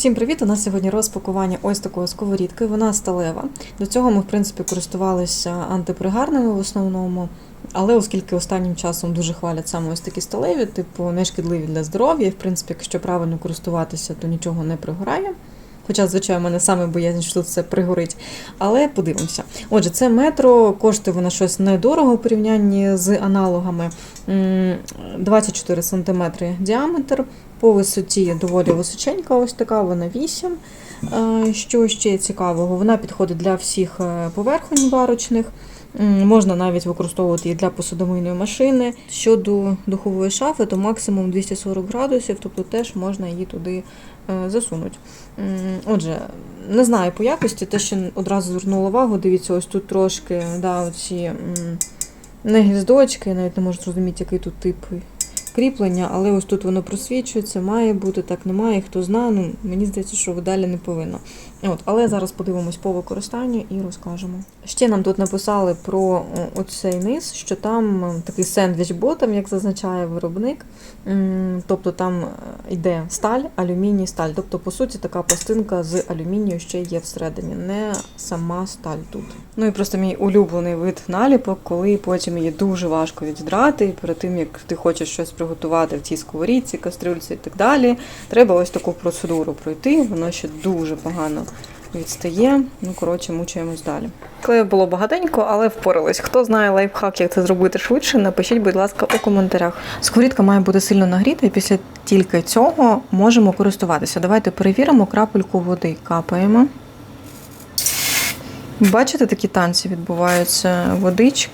Всім привіт! У нас сьогодні розпакування ось такої сковорідки. Вона сталева. До цього ми, в принципі, користувалися антипригарними в основному. Але оскільки останнім часом дуже хвалять саме ось такі сталеві, типу не шкідливі для здоров'я, і в принципі, якщо правильно користуватися, то нічого не пригорає. Хоча, звичайно, мене саме боязнь, що тут все пригорить. Але подивимося. Отже, це метро, коштує вона щось недорого у порівнянні з аналогами. 24 см діаметр, по висоті доволі височенька, ось така, вона 8. Е, Що ще цікавого? Вона підходить для всіх е, поверхонь варочних. Можна навіть використовувати її для посудомийної машини. Щодо духової шафи, то максимум 240 градусів, тобто теж можна її туди е, засунути. Отже, не знаю по якості, те, що одразу звернула увагу, дивіться, ось тут трошки да, оці, не гніздочки, навіть не можу зрозуміти, який тут тип кріплення, але ось тут воно просвічується, має бути, так немає, хто знає. Ну, мені здається, що далі не повинно. От, але зараз подивимось по використанню і розкажемо. Ще нам тут написали про о, оцей низ, що там е, такий сендвіч ботом, як зазначає виробник. Тобто там е, йде сталь, алюміній, сталь. Тобто, по суті, така пластинка з алюмінію ще є всередині, не сама сталь тут. Ну і просто мій улюблений вид наліпок, коли потім її дуже важко віддрати, перед тим як ти хочеш щось приготувати в цій сковорідці, кастрюльці і так далі, треба ось таку процедуру пройти. Воно ще дуже погано відстає. Ну, коротше, мучаємось далі. Клею було багатенько, але впорались. Хто знає лайфхак, як це зробити швидше, напишіть, будь ласка, у коментарях. Сковорідка має бути сильно нагріта, і після тільки цього можемо користуватися. Давайте перевіримо крапельку води. Капаємо. Бачите, такі танці відбуваються водички.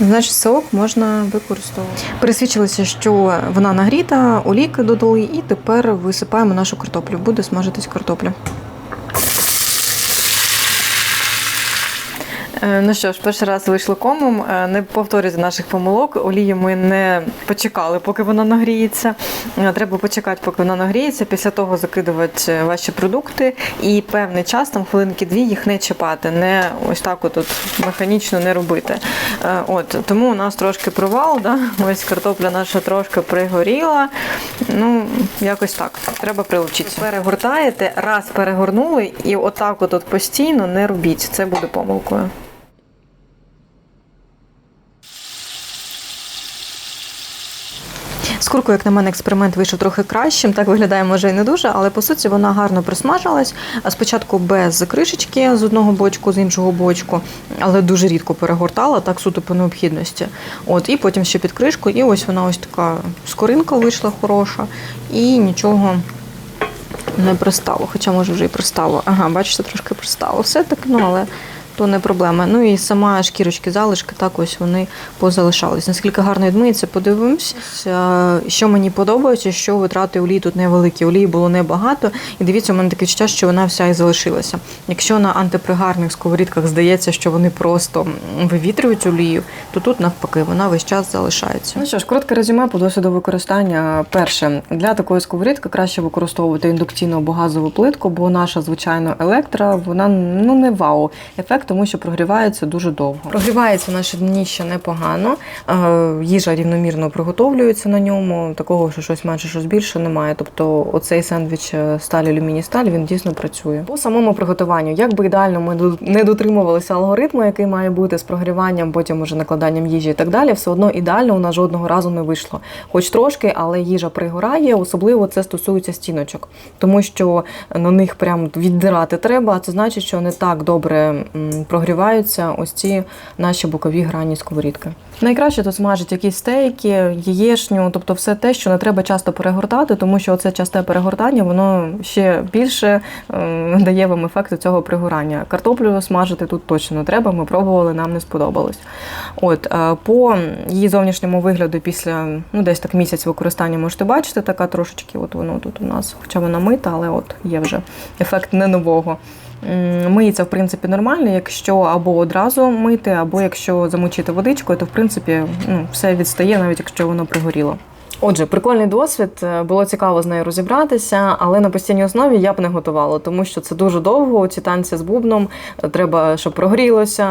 Значить, сок можна використовувати. Пересвідчилися, що вона нагріта, олійки додали, і тепер висипаємо нашу картоплю. Буде смажитись картопля. Ну що ж, перший раз вийшло комом. Е, Не повторюйте наших помилок. Олію ми не почекали, поки вона нагріється. Е, Треба почекати, поки вона нагріється. Після того закидувати е, ваші продукти і певний час, там хвилинки-дві, їх не чіпати, не ось так от, механічно не робити. Е, От тому у нас трошки провал. Да? Ось картопля наша трошки пригоріла. Ну, якось так. Треба прилучитися. Перегортаєте, раз перегорнули, і отак от, от постійно не робіть. Це буде помилкою. З куркою, як на мене, експеримент вийшов трохи кращим. Так виглядає, може, і не дуже, але по суті вона гарно присмажилась. Спочатку без кришечки з одного бочку, з іншого бочку, але дуже рідко перегортала, так суто по необхідності. От, і потім ще під кришку, і ось вона ось така скоринка вийшла хороша, і нічого не пристало. Хоча, може, вже і пристало. Ага, бачите, трошки пристало. Все таки, ну але то не проблема. Ну і сама шкірочки, залишки, так ось вони позалишались. Наскільки гарно відмиється, подивимось. Що мені подобається, що витрати олії тут невеликі. Олії було небагато. І дивіться, у мене таке відчуття, що вона вся і залишилася. Якщо на антипригарних сковорідках здається, що вони просто вивітрюють олію, то тут навпаки вона весь час залишається. Ну що ж, коротке резюме по досвіду використання. Перше, для такої сковорідки краще використовувати індукційну або газову плитку, бо наша звичайно електра, вона ну не вау ефект, тому що прогрівається дуже довго. Прогрівається наше дніще непогано, е, їжа рівномірно приготовлюється на ньому. Такого, що щось менше, щось більше немає. Тобто, оцей сендвіч е, сталь алюміній сталь він дійсно працює. По самому приготуванню, як би ідеально ми не дотримувалися алгоритму, який має бути з прогріванням, потім уже накладанням їжі і так далі, все одно ідеально у нас жодного разу не вийшло. Хоч трошки, але їжа пригорає, особливо це стосується стіночок, тому що на них прям віддирати треба. а Це значить, що не так добре прогріваються ось ці наші бокові грані сковорідки. Найкраще тут смажить якісь стейки, яєшню, тобто все те, що не треба часто перегортати, тому що це часте перегортання, воно ще більше е, дає вам ефекту цього пригорання. Картоплю смажити тут точно не треба. Ми пробували, нам не сподобалось. От е, по її зовнішньому вигляду після ну десь так місяць використання можете бачити, така трошечки. От воно тут у нас, хоча вона мита, але от є вже ефект не нового. Миється, в принципі, нормально, якщо або одразу мити, або якщо замочити водичкою, то в принципі ну, все відстає, навіть якщо воно пригоріло. Отже, прикольний досвід. е, Було цікаво з нею розібратися, але на постійній основі я б не готувала, тому що це дуже довго. Ці танці з бубном е, треба, щоб прогрілося,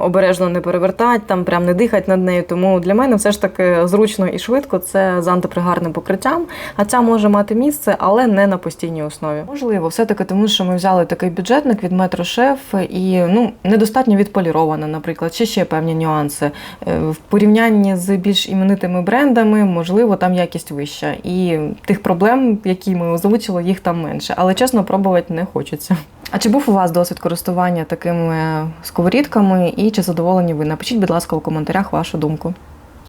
обережно не перевертати, там прям не дихати над нею. Тому для мене все ж таки зручно і швидко. Це з антипригарним покриттям. А ця може мати місце, але не на постійній основі. Можливо, все таки тому, що ми взяли такий бюджетник від Метро Шеф і ну недостатньо відполірована, наприклад, чи ще певні нюанси. Е, В порівнянні з більш іменитими брендами, можливо, там якість вища. І тих проблем, які ми озвучили, їх там менше. Але чесно, пробувати не хочеться. А чи був у вас досвід користування такими сковорідками і чи задоволені ви? Напишіть, будь ласка, у коментарях вашу думку.